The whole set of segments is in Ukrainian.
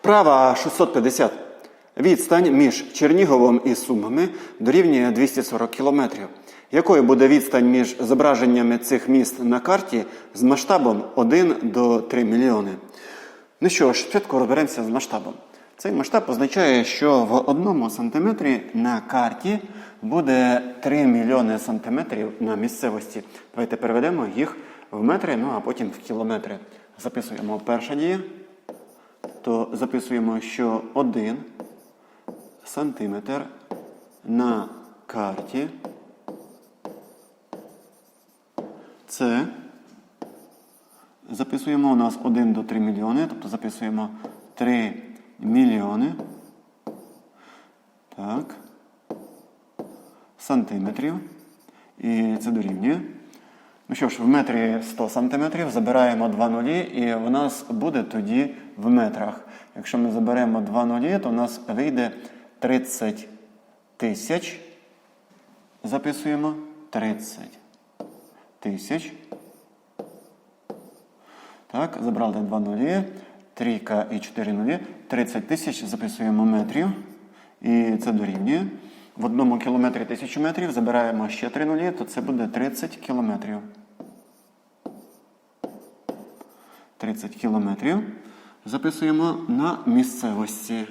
Вправа 650. Відстань між Черніговом і Сумами дорівнює 240 км. Якою буде відстань між зображеннями цих міст на карті з масштабом 1 до 3 мільйони? Ну що ж, спочатку розберемося з масштабом. Цей масштаб означає, що в одному сантиметрі на карті буде 3 мільйони сантиметрів на місцевості. Давайте переведемо їх в метри, ну а потім в кілометри. Записуємо перша дія, то записуємо, що 1 сантиметр на карті це записуємо у нас 1 до 3 мільйони, тобто записуємо 3 мільйони. Так. Сантиметрів. І це дорівнює. Ну що ж, в метрі 100 сантиметрів забираємо 2 нулі, і в нас буде тоді в метрах. Якщо ми заберемо 2 нулі, то в нас вийде 30 тисяч. Записуємо 30 тисяч. Так, забрали 2 нулі, трійка і 4 нулі. 30 тисяч записуємо метрів. І це дорівнює. В одному кілометрі тисячу метрів забираємо ще 3 нулі, то це буде 30 кілометрів. 30 кілометрів записуємо на місцевості.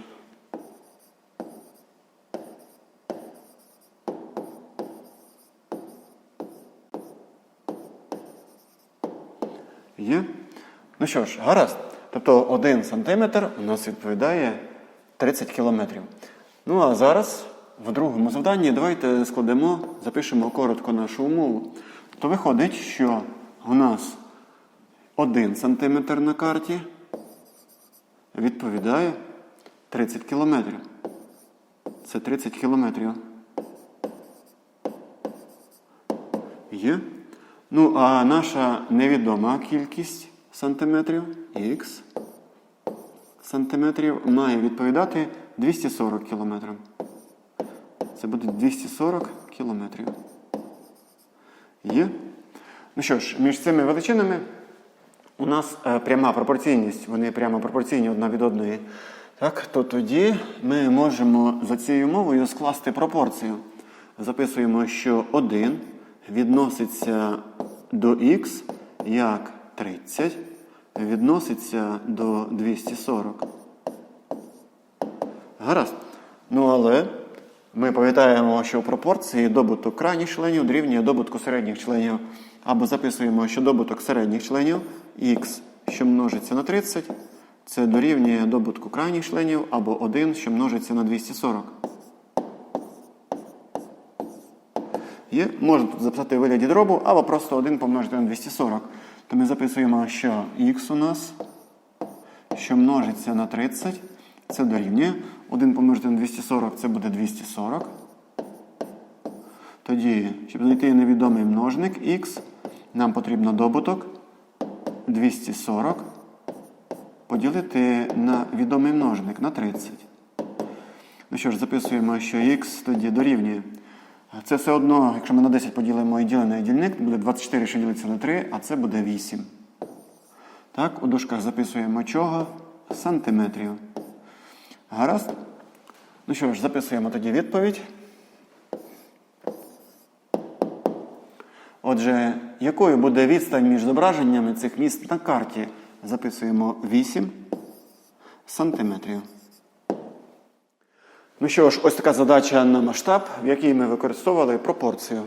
Є? Ну що ж, гаразд. Тобто 1 сантиметр у нас відповідає 30 кілометрів. Ну а зараз в другому завданні давайте складемо, запишемо коротко нашу умову. То виходить, що у нас 1 сантиметр на карті відповідає 30 кілометрів. Це 30 кілометрів. Є. Ну, а наша невідома кількість сантиметрів х сантиметрів має відповідати 240 кілометрів. Це буде 240 кілометрів. Є. Ну що ж, між цими величинами у нас е, пряма пропорційність, вони прямо пропорційні одна від одної. Так, то тоді ми можемо за цією мовою скласти пропорцію. Записуємо, що 1 відноситься до х як 30, відноситься до 240. Гаразд. Ну але ми пам'ятаємо, що в пропорції добуток крайніх членів дорівнює добутку середніх членів. Або записуємо, що добуток середніх членів х, що множиться на 30, це дорівнює добутку крайніх членів, або 1, що множиться на 240. Є, можна тут записати у вигляді дробу, або просто 1 помножити на 240. То ми записуємо, що х у нас, що множиться на 30, це дорівнює. 1 помножити на 240 це буде 240. Тоді, щоб знайти невідомий множник х, нам потрібно добуток 240 поділити на відомий множник на 30. Ну що ж, записуємо, що х тоді дорівнює. Це все одно, якщо ми на 10 поділимо і ділений дільник, буде 24, що ділиться на 3, а це буде 8. Так, у дужках записуємо чого? Сантиметрів. Гаразд? Ну що ж, записуємо тоді відповідь. Отже, якою буде відстань між зображеннями цих міст на карті? Записуємо 8 сантиметрів. Ну що ж, ось така задача на масштаб, в якій ми використовували пропорцію.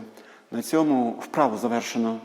На цьому вправу завершено.